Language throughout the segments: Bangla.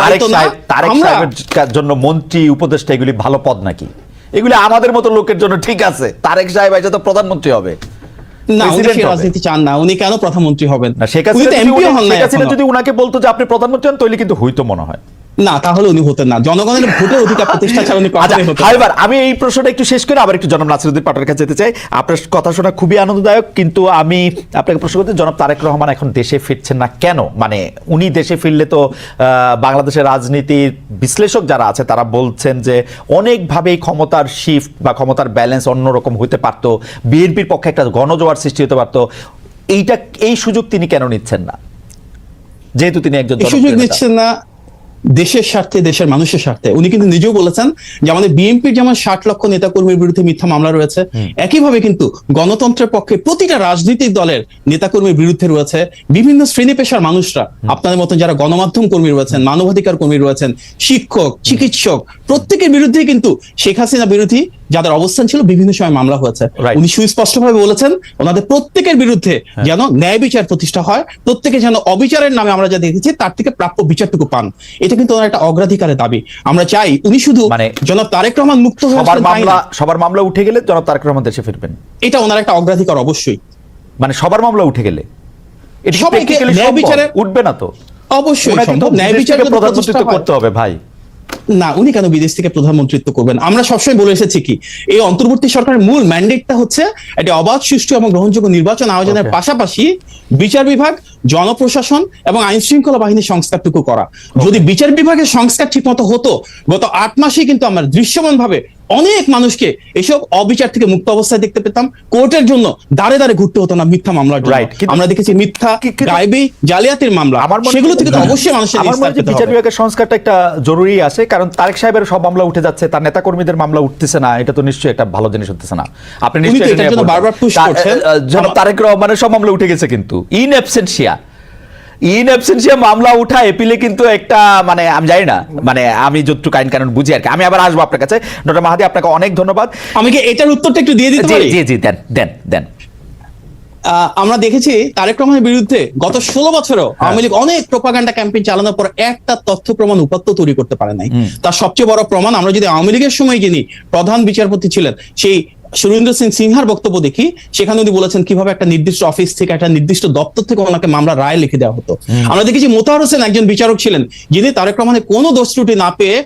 তারেক সাহেব তারেক সাহেবের জন্য মন্ত্রী উপদেষ্টা এগুলি ভালো পদ নাকি? এগুলি আমাদের মতো লোকের জন্য ঠিক আছে। তারেক সাহেব এসে তো প্রধানমন্ত্রী হবে। না উনি। রাজনীতি চান না উনি কেন প্রধানমন্ত্রী হবেন? না শেখ হাসিনা। যদি উনাকে বলতো যে আপনি প্রধানমন্ত্রী হন তাহলে কিন্তু হইতো মনে হয়। না তাহলে উনি হতেন না। জনগণের ভোটের অধিকার প্রতিষ্ঠা ছাড়া উনি আচ্ছা কখনোই হতেন না। আমি এই প্রশ্নটা একটু শেষ করে আবার একটু জনাব নাসিরুদ্দিন পাটোয়ারির কাছে যেতে চাই। আপনার কথা শোনা খুবই আনন্দদায়ক কিন্তু আমি আপনাকে প্রশ্ন করতে জনাব তারেক রহমান এখন দেশে ফিরছেন না কেন? মানে উনি দেশে ফিরলে তো বাংলাদেশের রাজনীতির বিশ্লেষক যারা আছে তারা বলছেন যে অনেকভাবেই ক্ষমতার শিফট বা ক্ষমতার ব্যালেন্স অন্যরকম হতে পারত। বিএনপির পক্ষে একটা গণজোয়ার সৃষ্টি হতে পারত। এইটা এই সুযোগ তিনি কেন নিচ্ছেন না? যেহেতু তিনি একজন সুযোগ নিচ্ছেন না দেশের স্বার্থে দেশের মানুষের স্বার্থে। উনি কিন্তু নিজেও বলেছেন যে আমাদের বিএনপির যেমন ষাট লক্ষ নেতাকর্মীর বিরুদ্ধে মিথ্যা মামলা রয়েছে একইভাবে কিন্তু গণতন্ত্রের পক্ষে প্রতিটা রাজনৈতিক দলের নেতা কর্মীর বিরুদ্ধে রয়েছে বিভিন্ন শ্রেণি পেশার মানুষরা। আপনাদের মতন যারা গণমাধ্যম কর্মী রয়েছেন মানবাধিকার কর্মী রয়েছেন শিক্ষক চিকিৎসক প্রত্যেকের বিরুদ্ধে কিন্তু শেখ হাসিনা বিরোধী যাদের অবস্থান ছিল বিভিন্ন সময় মামলা হয়েছে. উনি সুস্পষ্টভাবে বলেছেন ওনাদের প্রত্যেকের বিরুদ্ধে যেন ন্যায় বিচার প্রতিষ্ঠা হয় প্রত্যেকে যেন অবিচারের নামে আমরা যা দেখেছি তার থেকে প্রাপ্য বিচারটুকু পান। এটা কিন্তু ওনার একটা অগ্রাধিকারের দাবি। আমরা চাই উনি শুধু মানে জনাব তারেক রহমান মুক্ত হয়ে সবার মামলা সবার মামলা উঠে গেলে জনাব তারেক রহমান দেশে ফিরবেন। এটা ওনার একটা অগ্রাধিকার অবশ্যই। মানে সবার মামলা উঠে গেলে। এটা সবাইকে ন্যায় বিচারে- উঠবে না তো। অবশ্যই সম্ভব। ন্যায় বিদেশ বিচার থেকে যদি প্রধানমন্ত্রিত্ব প্রতিষ্ঠা হয়- করতে হবে ভাই। না উনি কেন বিদেশ থেকে প্রধানমন্ত্রিত্ব করবেন? আমরা সবসময় বলে এসেছি কি এই অন্তর্বর্তী সরকারের মূল ম্যান্ডেটটা হচ্ছে একটি অবাধ সুষ্ঠু এবং গ্রহণযোগ্য নির্বাচন আয়োজনের পাশাপাশি বিচার বিভাগ জনপ্রশাসন এবং আইন শৃঙ্খলা বাহিনীর সংস্কারটুকু করা। যদি বিচার বিভাগের সংস্কার ঠিকমতো হতো গত আট মাসে কিন্তু আমরা দৃশ্যমান ভাবে অনেক মানুষকে এসব অবিচার থেকে মুক্ত অবস্থায় দেখতে পেতাম। কোর্টের জন্য দাঁড়ে দাঁড়ে ঘুরতে হতো না মিথ্যা মামলার জন্য। আমরা দেখেছি মিথ্যা গাইবি জালিয়াতির মামলা। আমার সেগুলো থেকে তো অবশ্যই মানুষের আমার মনে হয় বিচার বিভাগের সংস্কারটা একটা জরুরি আছে কারণ তারেক সাহেবের সব মামলা উঠে যাচ্ছে তার নেতা কর্মীদের মামলা উঠতেছে না এটা তো নিশ্চয়ই একটা ভালো জিনিস হতেছে না। আপনি নিশ্চয়ই। বারবার তা- করছেন। তারেক রহমানের সব মামলা উঠে গেছে কিন্তু। ইন অ্যাবসেন্সিয়া ইন অ্যাবসেন্সিয়া মামলা উঠা এপিলে কিন্তু একটা মানে আমি জানি না মানে আমি যতটুকু আইন কানুন বুঝি আর কি। আমি আবার আসব আপনার কাছে। ডক্টর মাহাদি আপনাকে অনেক ধন্যবাদ। আমি কি এটার উত্তরটা একটু দিয়ে দিতে পারি? জি জি দেন দেন দেন। আমরা দেখেছি তারেক রহমানের বিরুদ্ধে গত ষোলো বছরও হ্যাঁ। আওয়ামী লীগ অনেক প্রোপাগান্ডা ক্যাম্পেইন চালানোর পর একটা তথ্য প্রমাণ উপাত্ত তৈরি করতে পারে নাই। তার সবচেয়ে বড় প্রমাণ আমরা যদি আওয়ামী লীগের সময় যিনি প্রধান বিচারপতি ছিলেন সেই সুরেন্দ্র সিং সিনহার বক্তব্য দেখি সেখানে উনি বলেছেন কীভাবে একটা নির্দিষ্ট অফিস থেকে একটা নির্দিষ্ট দপ্তর থেকে ওনাকে মামলা রায় লিখে দেওয়া হতো। আমরা দেখেছি মোতাহার হোসেন একজন বিচারক ছিলেন যিনি তারেক রহমানের কোনো দোষ ত্রুটি না পেয়ে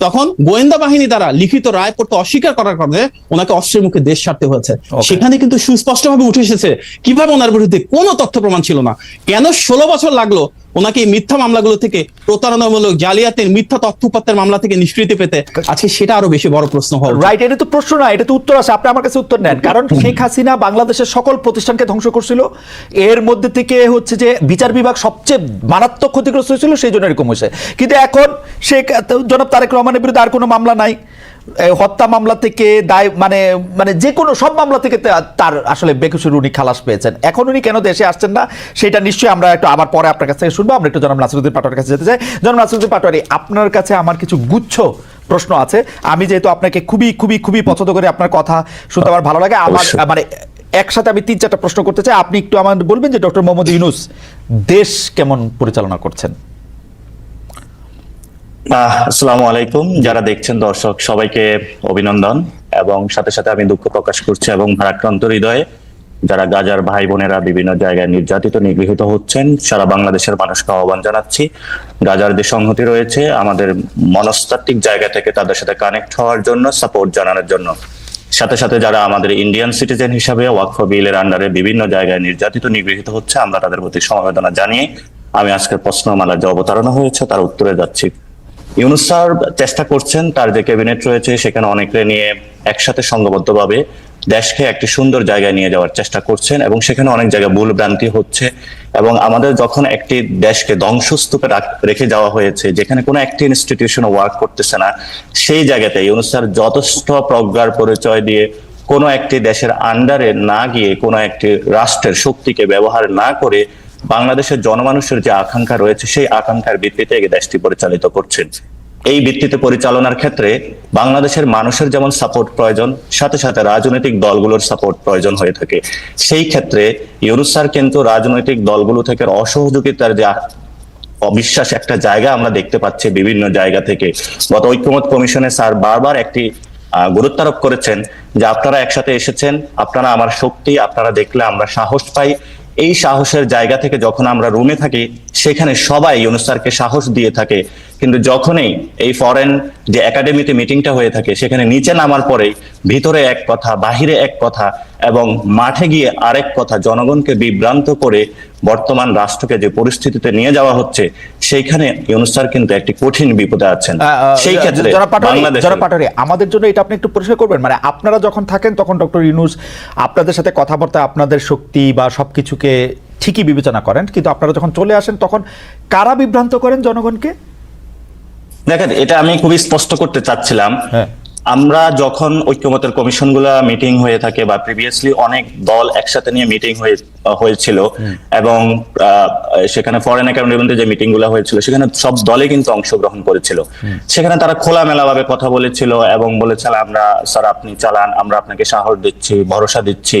তখন গোয়েন্দা বাহিনী দ্বারা লিখিত রায় পড়তে অস্বীকার করার কারণে ওনাকে অস্ত্রের মুখে দেশ ছাড়তে হয়েছে। সেখানে কিন্তু সুস্পষ্টভাবে উঠে এসেছে কীভাবে ওনার বিরুদ্ধে কোনো তথ্য প্রমাণ ছিল না। কেন ষোলো বছর লাগল? ওনাকে মিথ্যা মামলাগুলো থেকে প্রতারণামূলক জালিয়াতের মিথ্যা তথ্য উপাত্তের মামলা থেকে নিষ্কৃতি পেতে আজকে সেটা আরও বেশি বড় প্রশ্ন উচিত। রাইট এটা তো প্রশ্ন না, এটা তো উত্তর আছে, আপনি আমার কাছে উত্তর নেন। কারণ শেখ হাসিনা বাংলাদেশের সকল প্রতিষ্ঠানকে ধ্বংস করছিল, এর মধ্যে থেকে হচ্ছে যে বিচার বিভাগ সবচেয়ে মারাত্মক ক্ষতিগ্রস্ত হয়েছিল, সেই জন্য এরকম হয়েছে। কিন্তু এখন শেখ, জনাব তারেক রহমানের বিরুদ্ধে আর কোনো মামলা নাই। হত্যা মামলা থেকে দায় মানে মানে যে কোনো সব মামলা থেকে তার আসলে বেকসুর উনি খালাস পেয়েছেন। এখন উনি কেন দেশে আসছেন না সেটা নিশ্চয়ই আমরা একটু আবার পরে আপনার কাছ থেকে শুনব। আমরা একটু জনাব নাসিরুদ্দিন পাটোয়ারির কাছে যেতে চাই। জনাব নাসিরুদ্দিন পাটোয়ারি আপনার কাছে আমার কিছু গুচ্ছ প্রশ্ন আছে। আমি যেহেতু আপনাকে খুবই খুবই খুবই পছন্দ করি আপনার কথা শুনতে আমার ভালো লাগে। আমার মানে একসাথে আমি তিন চারটা প্রশ্ন করতে চাই। আপনি একটু আমার বলবেন যে ডক্টর মোহাম্মদ ইউনুস দেশ কেমন পরিচালনা করছেন? আসসালামু আলাইকুম। যারা দেখছেন দর্শক, সবাইকে অভিনন্দন এবং সাথে সাথে আমি দুঃখ প্রকাশ করছি এবং ভারাক্রান্ত হৃদয়ে যারা গাজার ভাই বোনেরা বিভিন্ন জায়গায় নির্যাতিত, নিগৃহীত হচ্ছেন, সারা বাংলাদেশের মানুষকে আহ্বান জানাচ্ছি। গাজার যে সংহতি রয়েছে, আমাদের মনস্তাত্ত্বিক জায়গা থেকে তাদের সাথে কানেক্ট হওয়ার জন্য সাপোর্ট জানানোর জন্য। সাথে সাথে যারা আমাদের ইন্ডিয়ান সিটিজেন হিসাবে ওয়াকফ বিলের আন্ডারে বিভিন্ন জায়গায় নির্যাতিত, নিগৃহীত হচ্ছে, আমরা তাদের প্রতি সমবেদনা জানিয়ে আমি আজকের প্রশ্নমালা যে অবতারণা হয়েছে, তার উত্তরে যাচ্ছি। ইউনুস স্যার চেষ্টা করছেন, তার যে ক্যাবিনেট রয়েছে সেখানে অনেকে নিয়ে একসাথে সংঘবদ্ধভাবে দেশকে একটি সুন্দর জায়গায় নিয়ে যাওয়ার চেষ্টা করছেন এবং সেখানে অনেক জায়গায় ভুল ভ্রান্তি হচ্ছে এবং আমাদের যখন একটি দেশকে ধ্বংসস্তূপে রাখ- যাওয়া হয়েছে, যেখানে কোনো একটি ইনস্টিটিউশন ওয়ার্ক করতেছে না, সেই জায়গাতে ইউনুস স্যার যথেষ্ট প্রজ্ঞার পরিচয় দিয়ে কোনো একটি দেশের আন্ডারে না গিয়ে কোনো একটি রাষ্ট্রের শক্তিকে ব্যবহার না করে বাংলাদেশের জনমানুষের যে আকাঙ্ক্ষা রয়েছে, সেই আকাঙ্ক্ষার ভিত্তিতে এই দেশটি পরিচালিত করছেন এই ভিত্তিতে পরিচালনার ক্ষেত্রে বাংলাদেশের মানুষের যেমন সাপোর্ট প্রয়োজন, সাথে সাথে রাজনৈতিক দলগুলোর সাপোর্ট প্রয়োজন হয়ে থাকে। সেই ক্ষেত্রে ইউনুস স্যার কিন্তু রাজনৈতিক দলগুলো থেকে অসহযোগিতার যে অবিশ্বাস একটা জায়গা আমরা দেখতে পাচ্ছি বিভিন্ন জায়গা থেকে। গত ঐক্যমত কমিশনে স্যার বারবার একটি গুরুত্বারোপ করেছেন যে আপনারা একসাথে এসেছেন, আপনারা আমার শক্তি, আপনারা দেখলে আমরা সাহস পাই। এই সাহসের জায়গা থেকে যখন আমরা রুমে থাকি সেখানে সবাই ইউনুস সাহস দিয়ে থাকে। কিন্তু যখনই এই ফরেন যে একাডেমিতে মিটিংটা হয়ে থাকে সেখানে নিচে নামার পরেই ভিতরে এক কথা বাহিরে এক কথা এবং মাঠে গিয়ে আরেক কথা জনগণকে বিভ্রান্ত করে বর্তমান রাষ্ট্রকে যে পরিস্থিতিতে নিয়ে যাওয়া হচ্ছে সেইখানে ইউনুস স্যার কিন্তু একটি কঠিন বিপদে আছেন। সেই ক্ষেত্রে আমাদের জন্য এটা আপনি একটু পরিষ্কার করবেন। মানে আপনারা যখন থাকেন তখন ডক্টর ইউনুস আপনাদের সাথে কথাবার্তা আপনাদের শক্তি বা সবকিছুকে ঠিকই বিবেচনা করেন। কিন্তু আপনারা যখন চলে আসেন তখন কারা বিভ্রান্ত করেন জনগণকে? দেখেন এটা আমি খুবই স্পষ্ট করতে চাচ্ছিলাম। হ্যাঁ। আমরা যখন ঐক্যমতের কমিশনগুলো মিটিং হয়ে থাকে বা প্রিভিয়াসলি অনেক দল একসাথে নিয়ে মিটিং হয়ে হয়েছিল এবং সেখানে ফরেন অ্যাকাউন্টের যে মিটিংগুলো হয়েছিল সেখানে সব দলে কিন্তু অংশগ্রহণ করেছিল। সেখানে তারা খোলামেলা ভাবে কথা বলেছিল এবং বলেছিল আমরা স্যার আপনি চালান আমরা আপনাকে সাহস দিচ্ছি ভরসা দিচ্ছি।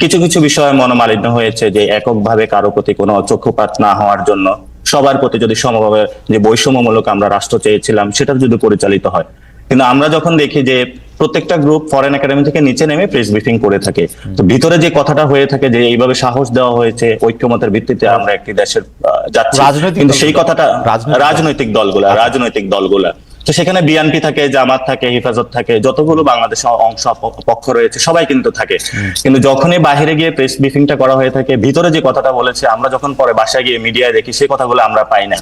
কিছু কিছু বিষয়ে মনোমালিন্য হয়েছে যে এককভাবে কারও প্রতি কোনো চক্ষুপাত না হওয়ার জন্য। সবার প্রতি যদি সমভাবে যে বৈষম্যমূলক আমরা রাষ্ট্র চেয়েছিলাম সেটা যদি পরিচালিত হয়। কিন্তু আমরা যখন দেখি যে প্রত্যেকটা গ্রুপ ফরেন একাডেমি থেকে নিচে নেমে প্রেস ব্রিফিং করে থাকে তো ভিতরে যে কথাটা হয়ে থাকে যে এইভাবে সাহস দেওয়া হয়েছে ঐক্যমতের ভিত্তিতে আমরা একটি দেশের যাচ্ছি। রাজনৈতিক কিন্তু সেই কথাটা রাজনৈতিক দলগুলা রাজনৈতিক দলগুলা। তো সেখানে বিএনপি থাকে জামাত থাকে হেফাজত থাকে যতগুলো বাংলাদেশ অংশ পক্ষ রয়েছে সবাই কিন্তু থাকে। কিন্তু যখনই বাহিরে গিয়ে প্রেস ব্রিফিংটা করা হয়ে থাকে ভিতরে যে কথাটা বলেছে আমরা যখন পরে বাসায় গিয়ে মিডিয়ায় দেখি সেই কথাগুলো আমরা পাই না।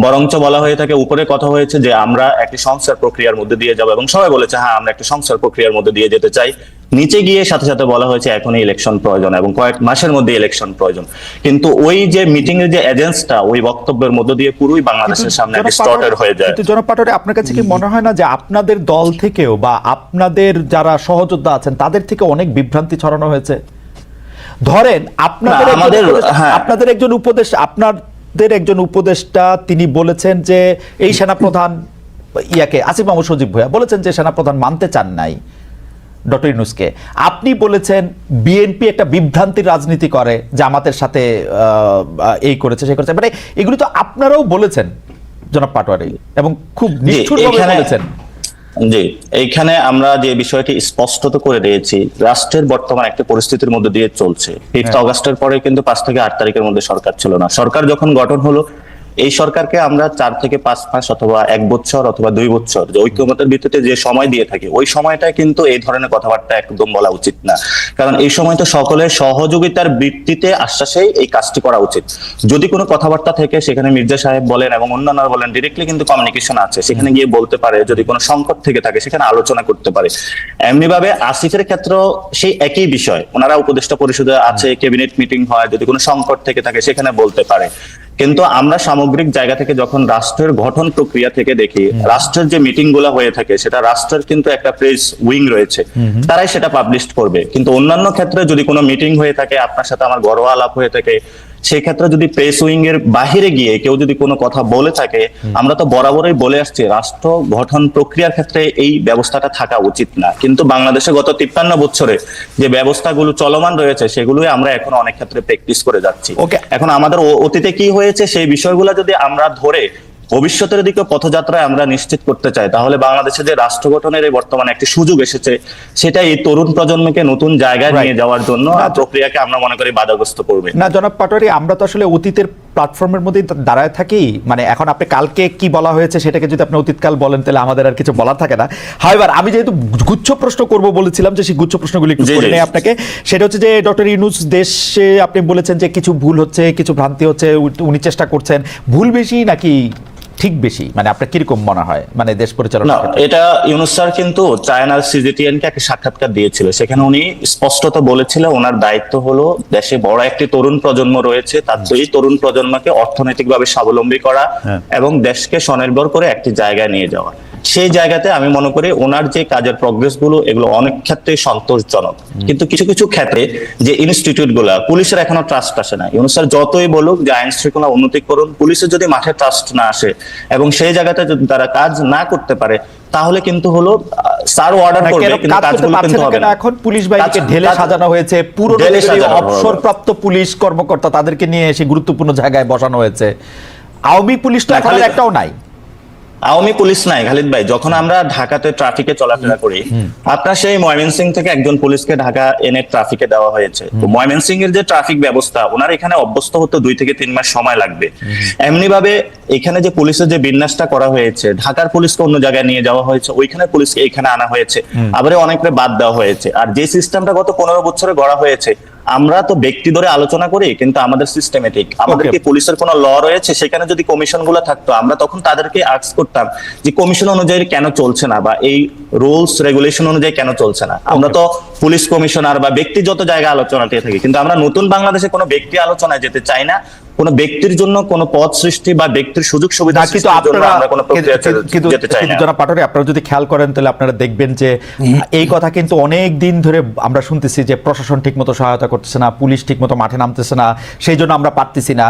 বরঞ্চ বলা হয়ে থাকে উপরে কথা হয়েছে যে আমরা একটি সংস্কার প্রক্রিয়ার মধ্যে দিয়ে যাব এবং সবাই বলেছে হ্যাঁ আমরা একটি সংস্কার প্রক্রিয়ার মধ্যে দিয়ে যেতে চাই। নিচে গিয়ে সাথে সাথে বলা হয়েছে এখনই ইলেকশন প্রয়োজন এবং কয়েক মাসের মধ্যে ইলেকশন প্রয়োজন। কিন্তু ওই যে মিটিং এর যে এজেন্সটা ওই বক্তব্যের মধ্য দিয়ে পুরোই বাংলাদেশের সামনে ডিস্টর্টেড হয়ে যায়। কিন্তু জনাব পাটোয়ারি, আপনার কাছে কি মনে হয় না যে আপনাদের দল থেকেও বা আপনাদের যারা সহযোদ্ধা আছেন তাদের থেকে অনেক বিভ্রান্তি ছড়ানো হয়েছে? ধরেন আপনাদের আমাদের- হ্যাঁ। আপনাদের একজন উপদেশ আপনাদের একজন উপদেষ্টা তিনি বলেছেন যে এই সেনাপ্রধান ইয়াকে আসিফ মাহমুদ সজীব ভুয়া বলেছেন যে সেনাপ্রধান মানতে চান নাই ডক্টর ইউনুসকে। আপনি বলেছেন বিএনপি একটা বিভ্রান্তির রাজনীতি করে যে আমাদের সাথে এই করেছে সে করেছে। মানে এগুলি তো আপনারাও বলেছেন জনাব পাটোয়ারি এবং খুব নিষ্ঠুরভাবে বলেছেন। জি এইখানে আমরা যে বিষয়টি স্পষ্টত করে দিয়েছি রাষ্ট্রের বর্তমান একটা পরিস্থিতির মধ্যে দিয়ে চলছে ফিফথ হ্যাঁ। অগস্টের পরে কিন্তু পাঁচ থেকে আট তারিখের মধ্যে সরকার ছিল না সরকার যখন গঠন হলো এই সরকারকে আমরা চার থেকে পাঁচ মাস অথবা এক বছর অথবা দুই বছর যে ঐক্যমতের ভিত্তিতে যে সময় দিয়ে থাকি, ওই সময়টা কিন্তু এই ধরনের কথাবার্তা একদম বলা উচিত না। কারণ এই সময় তো সকলের সহযোগিতার ভিত্তিতে আশ্বাসেই এই কাজটি করা উচিত। যদি কোনো কথাবার্তা থেকে সেখানে মির্জা সাহেব বলেন এবং অন্যান্যরা বলেন ডিরেক্টলি কিন্তু কমিউনিকেশন আছে। সেখানে গিয়ে বলতে পারে, যদি কোনো সংকট থেকে থাকে সেখানে আলোচনা করতে পারে। এমনিভাবে আসিফের ক্ষেত্রেও সেই একই বিষয়। ওনারা উপদেষ্টা পরিষদে আছে ক্যাবিনেট মিটিং হয়, যদি কোনো সংকট থেকে থাকে সেখানে বলতে পারে। কিন্তু আমরা সামগ্রিক জায়গা থেকে যখন রাষ্ট্রের গঠন প্রক্রিয়া থেকে দেখি রাষ্ট্রের যে মিটিংগুলা হয়ে থাকে সেটা রাষ্ট্রের কিন্তু একটা প্রেস উইং রয়েছে। তারাই সেটা পাবলিশ করবে। কিন্তু অন্যান্য ক্ষেত্রে যদি কোনো মিটিং হয়ে থাকে আপনার সাথে আমার গর্ব আলাপ হয়ে থাকে সেই ক্ষেত্রে যদি প্রেস উইং এর বাহিরে গিয়ে কেউ যদি কোনো কথা বলে থাকে আমরা তো বরাবরই বলে আসছি রাষ্ট্র গঠন প্রক্রিয়ার ক্ষেত্রে এই ব্যবস্থাটা থাকা উচিত না। কিন্তু বাংলাদেশে গত তিপ্পান্ন বছরে যে ব্যবস্থাগুলো চলমান রয়েছে সেগুলোই আমরা এখন অনেক ক্ষেত্রে প্র্যাকটিস করে যাচ্ছি। ওকে এখন আমাদের অতীতে কি হয়েছে সেই বিষয়গুলো যদি আমরা ধরে ভবিষ্যতের দিকে পথযাত্রায় আমরা নিশ্চিত করতে চাই। তাহলে বাংলাদেশে যে রাষ্ট্র গঠনের এই বর্তমানে একটি সুযোগ এসেছে সেটা এই তরুণ প্রজন্মকে নতুন জায়গায়. নিয়ে যাওয়ার জন্য প্রক্রিয়াকে আমরা মনে করি বাধাগ্রস্ত করবে। না জনাব পাটোয়ারি আমরা তো আসলে অতীতের প্ল্যাটফর্মের মধ্যেই দা- দাঁড়ায় থাকি। মানে এখন আপনি কালকে কি বলা হয়েছে সেটাকে যদি আপনি অতীতকাল বলেন তাহলে আমাদের আর কিছু বলার থাকে না। হাইবার আমি যেহেতু গুচ্ছ প্রশ্ন করব বলেছিলাম যে সেই গুচ্ছ প্রশ্নগুলি একটু করে নেই আপনাকে সেটা হচ্ছে যে ডক্টর ইউনুস দেশে আপনি বলেছেন যে কিছু ভুল হচ্ছে কিছু ভ্রান্তি হচ্ছে উনি চেষ্টা করছেন। ভুল বেশি নাকি ঠিক বেশি? মানে আপনার কীরকম মনে হয়? মানে দেশ পরিচালনা এটা ইউনুস স্যার কিন্তু চায়নার সিজিটিএন কে একটা সাক্ষাৎকার দিয়েছিল। সেখানে উনি স্পষ্টত বলেছিল ওনার দায়িত্ব হলো দেশে বড় একটি তরুণ প্রজন্ম রয়েছে তার এই তরুণ প্রজন্মকে অর্থনৈতিকভাবে স্বাবলম্বী করা হ্যাঁ। এবং দেশকে স্বনির্ভর করে একটি জায়গায় নিয়ে যাওয়া। সেই জায়গাতে আমি মনে করি ওনার যে কাজের প্রগ্রেসগুলো এগুলো অনেক ক্ষেত্রে সন্তোষজনক। কিন্তু কিছু কিছু ক্ষেত্রে যে ইনস্টিটিউটগুলা পুলিশের এখনও ট্রাস্ট আসে না। ইউনুস স্যার যতই বলুক যে আইন শৃঙ্খলা উন্নতি করুন পুলিশের যদি মাঠে ট্রাস্ট না আসে এবং সেই জায়গাতে যদি তারা কাজ না করতে পারে তাহলে কিন্তু হলো স্যার অর্ডার করবে কিন্তু কাজগুলো হবে না। এখন পুলিশ বাহিনীকে ঢেলে সাজানো হয়েছে? সাজানো অবসরপ্রাপ্ত পুলিশ কর্মকর্তা তাদেরকে নিয়ে এসে গুরুত্বপূর্ণ জায়গায় বসানো হয়েছে। আওয়ামী পুলিশ তো এখন একটাও নাই। আওয়ামী পুলিশ নাই খালিদ ভাই। যখন আমরা ঢাকাতে ট্রাফিকে চলাফেরা করি আপনার সেই ময়মনসিং থেকে একজন পুলিশকে ঢাকা এনে ট্রাফিকে দেওয়া হয়েছে। তো ময়মনসিং এর যে ট্রাফিক ব্যবস্থা ওনার এখানে অভ্যস্ত হতে দুই থেকে তিন মাস সময় লাগবে। এমনি ভাবে এখানে যে পুলিশের যে বিন্যাসটা করা হয়েছে ঢাকার পুলিশকে অন্য জায়গায় নিয়ে যাওয়া হয়েছে ওইখানে পুলিশকে এখানে আনা হয়েছে। আবার অনেকটা বাদ দেওয়া হয়েছে। আর যে সিস্টেমটা গত পনেরো বছরে গড়া হয়েছে আমরা তো ব্যক্তি ধরে আলোচনা করি কিন্তু আমাদের সিস্টেমেটিক আমাদের কি পুলিশের কোনো ল রয়েছে? সেখানে যদি কমিশনগুলো থাকতো আমরা তখন তাদেরকে আক্স করতাম যে কমিশন অনুযায়ী কেন চলছে না বা এই রুলস রেগুলেশন অনুযায়ী কেন চলছে না। আমরা তো পুলিশ কমিশনার বা ব্যক্তিগত জায়গায় আলোচনাতে থাকি কিন্তু আমরা নতুন বাংলাদেশে কোনো ব্যক্তি আলোচনায় যেতে চাই না। কোনো ব্যক্তির জন্য কোন পদ সৃষ্টি বা ব্যক্তির সুযোগ সুবিধা কিন্তু আপনারা কোনো কিন্তু- যারা পাটোয়ারি আপনারা যদি খেয়াল করেন তাহলে আপনারা দেখবেন যে এই কথা কিন্তু অনেক দিন ধরে আমরা শুনতেছি যে প্রশাসন ঠিকমতো সহায়তা করতেছে না পুলিশ ঠিকমতো মাঠে নামতেছে না সেই জন্য আমরা পারতেছি না।